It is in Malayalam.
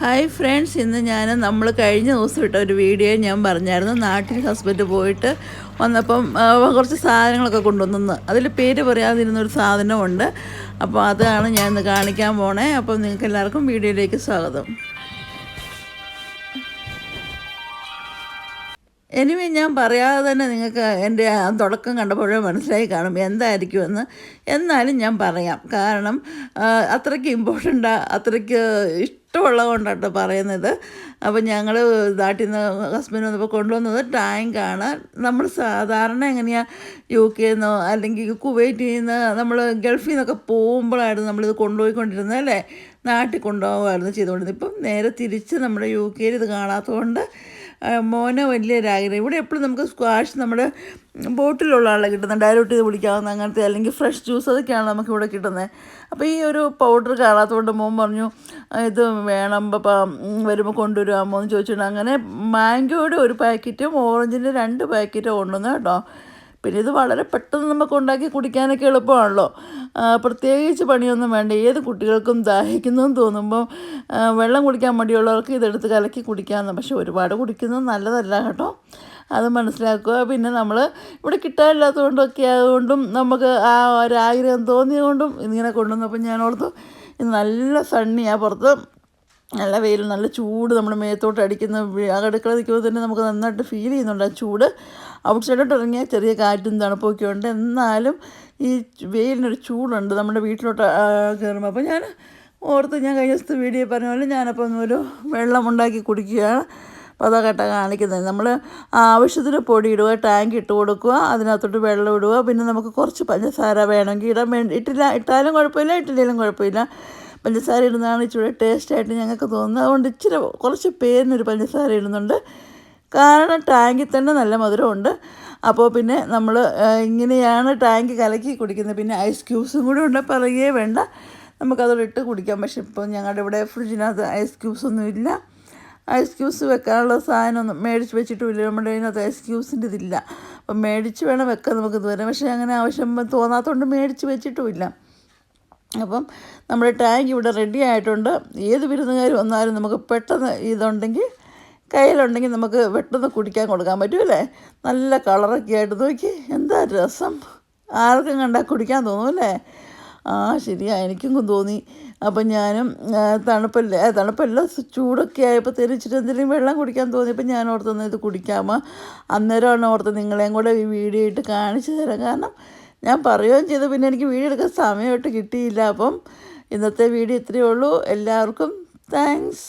ഹായ് ഫ്രണ്ട്സ് ഇന്ന് ഞാൻ നമ്മൾ കഴിഞ്ഞ ദിവസം ഇട്ട ഒരു വീഡിയോ ഞാൻ പറഞ്ഞായിരുന്നു. നാട്ടിൽ ഹസ്ബൻഡ് പോയിട്ട് വന്നപ്പം കുറച്ച് സാധനങ്ങളൊക്കെ കൊണ്ടുവന്നു. അതിൽ പേര് പറയാതിരുന്നൊരു സാധനമുണ്ട് അപ്പോൾ അതാണ് ഞാൻ ഇന്ന് കാണിക്കാൻ പോണേ. അപ്പം നിങ്ങൾക്ക് എല്ലാവർക്കും വീഡിയോയിലേക്ക് സ്വാഗതം. എനിവേ ഞാൻ പറയാതെ തന്നെ നിങ്ങൾക്ക് എന്റെ തുടക്കം കണ്ടപ്പോഴേ മനസ്സിലായി കാണും. എന്തായിരിക്കുമെന്ന്. എന്നാലും ഞാൻ പറയാം. കാരണം അത്രയ്ക്ക് ഇമ്പോർട്ടന്റ് അത്രയ്ക്ക് ഇഷ്ടമുള്ളത് കൊണ്ടാണ് പറയുന്നത്. അപ്പോൾ ഞങ്ങൾ നാട്ടിൽ നിന്ന് ഹസ്ബൻഡ് വന്നപ്പോൾ കൊണ്ടുവന്നത് ടാങ്കാണ് നമ്മൾ സാധാരണ എങ്ങനെയാണ് യു കെയിൽ നിന്നോ അല്ലെങ്കിൽ കുവൈറ്റിൽ നിന്ന് നമ്മൾ ഗൾഫിൽ നിന്നൊക്കെ പോകുമ്പോഴായിരുന്നു നമ്മളിത് കൊണ്ടുപോയിക്കൊണ്ടിരുന്നത് അല്ലേ? നാട്ടിൽ കൊണ്ടുപോകുമായിരുന്നു ചെയ്തുകൊണ്ടിരുന്നത്. ഇപ്പം നേരെ തിരിച്ച് നമ്മുടെ യു കെയിൽ ഇത് കാണാത്തതുകൊണ്ട് മോനെ വലിയൊരാഗ്രഹം. ഇവിടെ എപ്പോഴും നമുക്ക് സ്ക്വാഷ് നമ്മുടെ ബോട്ടിലുള്ള ആളെ കിട്ടുന്നത് ഡയലൂട്ട് ചെയ്ത് കുടിക്കാവുന്ന അങ്ങനത്തെ അല്ലെങ്കിൽ ഫ്രഷ് ജ്യൂസ് അതൊക്കെയാണ് നമുക്ക് ഇവിടെ കിട്ടുന്നത്. അപ്പോൾ ഈ ഒരു പൗഡർ കാണാത്തതുകൊണ്ട് മോൻ പറഞ്ഞു "ആ, ഇത് വേണം വരുമ്പോൾ കൊണ്ടുവരാമോ എന്ന് ചോദിച്ചിട്ട് അങ്ങനെ മാംഗോയുടെ ഒരു പാക്കറ്റും ഓറഞ്ചിന്റെ രണ്ട് പാക്കറ്റും ഉണ്ടെന്ന് കേട്ടോ. പിന്നെ ഇത് വളരെ പെട്ടെന്ന് നമുക്ക് ഉണ്ടാക്കി കുടിക്കാനൊക്കെ എളുപ്പമാണല്ലോ. പ്രത്യേകിച്ച് പണിയൊന്നും വേണ്ട. ഏത് കുട്ടികൾക്കും ദാഹിക്കുന്നതെന്ന് തോന്നുമ്പോൾ വെള്ളം കുടിക്കാൻ മടിയുള്ളവർക്ക് ഇതെടുത്ത് കലക്കി കുടിക്കാമെന്ന്. പക്ഷെ ഒരുപാട് കുടിക്കുന്നത് നല്ലതല്ല കേട്ടോ. അത് മനസ്സിലാക്കുക. പിന്നെ നമ്മൾ ഇവിടെ കിട്ടാനില്ലാത്തതുകൊണ്ടൊക്കെ ആയതുകൊണ്ടും നമുക്ക് ആ ഒരാഗ്രഹം തോന്നിയതുകൊണ്ടും ഇങ്ങനെ കൊണ്ടുവന്നപ്പോൾ ഞാൻ ഓർത്തു നല്ല സണ്ണിയാണ് പുറത്ത്. നല്ല വെയിൽ നല്ല ചൂട് നമ്മൾ മേത്തോട്ട് അടിക്കുന്ന ആ അടുക്കള നിൽക്കുമ്പോൾ തന്നെ നമുക്ക് നന്നായിട്ട് ഫീൽ ചെയ്യുന്നുണ്ട് ആ ചൂട്. ഔട്ട് സൈഡോട്ട് ഇറങ്ങിയാൽ ചെറിയ കാറ്റും തണുപ്പൊക്കെ ഉണ്ട്. എന്നാലും ഈ വെയിലിനൊരു ചൂടുണ്ട് നമ്മുടെ വീട്ടിലോട്ട് കയറുമ്പോൾ അപ്പോൾ ഞാൻ ഓർത്ത് ഞാൻ കഴിഞ്ഞ ദിവസത്തെ വീഡിയോ പറഞ്ഞ പോലെ ഞാനപ്പോൾ ഒരു വെള്ളം ഉണ്ടാക്കി കുടിക്കുകയാണ്. അപ്പോൾ കാണിക്കുന്നത്. നമ്മൾ ആവശ്യത്തിന് പൊടി ടാങ്ക് ഇട്ട് കൊടുക്കുക അതിനകത്തോട്ട് വെള്ളം ഇടുക പിന്നെ നമുക്ക് കുറച്ച് പഞ്ചസാര വേണമെങ്കിൽ ഇടാൻ വേണ്ടി ഇട്ടില്ല ഇട്ടാലും കുഴപ്പമില്ല ഇട്ടില്ലെങ്കിലും കുഴപ്പമില്ല. പഞ്ചസാര ഇടുന്നതാണ് ഇച്ചിരി ടേസ്റ്റായിട്ട് ഞങ്ങൾക്ക് തോന്നുന്നത്. അതുകൊണ്ട് ഇച്ചിരി കുറച്ച് പേരിനൊരു പഞ്ചസാര ഇടുന്നുണ്ട്. കാരണം ടാങ്കിൽ തന്നെ നല്ല മധുരമുണ്ട്. അപ്പോൾ പിന്നെ നമ്മൾ ഇങ്ങനെയാണ് ടാങ്ക് കലക്കി കുടിക്കുന്നത്. പിന്നെ ഐസ് ക്യൂബ്സും കൂടി ഉണ്ട്. പറയുകയേ വേണ്ട. നമുക്കതോടെ ഇട്ട് കുടിക്കാം. പക്ഷെ ഇപ്പോൾ ഞങ്ങളുടെ ഇവിടെ ഫ്രിഡ്ജിനകത്ത് ഐസ് ക്യൂബ്സൊന്നും ഇല്ല. ഐസ് ക്യൂബ്സ് വെക്കാനുള്ള സാധനമൊന്നും മേടിച്ച് വെച്ചിട്ടുമില്ല നമ്മുടെ അതിനകത്ത് ഐസ് ക്യൂബ്സിന്റെ ഇതില്ല. അപ്പം മേടിച്ച് വേണം വെക്കാൻ നമുക്ക് ഇതുവരെ. പക്ഷേ അങ്ങനെ ആവശ്യം തോന്നാത്തതുകൊണ്ട് മേടിച്ച് വെച്ചിട്ടുമില്ല അപ്പം നമ്മുടെ ടാങ്ക് ഇവിടെ റെഡി ആയിട്ടുണ്ട്. ഏത് വിരുന്നുകാർ വന്നാലും നമുക്ക് പെട്ടെന്ന് ഇതുണ്ടെങ്കിൽ കയ്യിലുണ്ടെങ്കിൽ നമുക്ക് പെട്ടെന്ന് കുടിക്കാൻ കൊടുക്കാൻ പറ്റുമല്ലേ നല്ല കളറൊക്കെ ആയിട്ട് നോക്കി. എന്താ രസം? ആർക്കും കണ്ടാൽ കുടിക്കാൻ തോന്നും അല്ലേ ആ ശരിയാ എനിക്കും തോന്നി. അപ്പം ഞാനും തണുപ്പല്ലേ തണുപ്പല്ല ചൂടൊക്കെ ആയപ്പോൾ തെരിച്ചിട്ട് എന്തെങ്കിലും വെള്ളം കുടിക്കാൻ തോന്നി. തോന്നിയപ്പോൾ ഞാൻ ഓർത്തുന്നത് ഇത് കുടിക്കാമോ? അന്നേരമാണ് ഓർത്ത് നിങ്ങളെയും കൂടെ ഈ വീഡിയോ ഇട്ട് കാണിച്ചു തരാം. കാരണം ഞാൻ പറയുകയും ചെയ്തു പിന്നെ എനിക്ക് വീഡിയോ എടുക്കാൻ സമയമായിട്ട് കിട്ടിയില്ല. അപ്പം ഇന്നത്തെ വീഡിയോ ഇത്രയേ ഉള്ളൂ. എല്ലാവർക്കും താങ്ക്സ്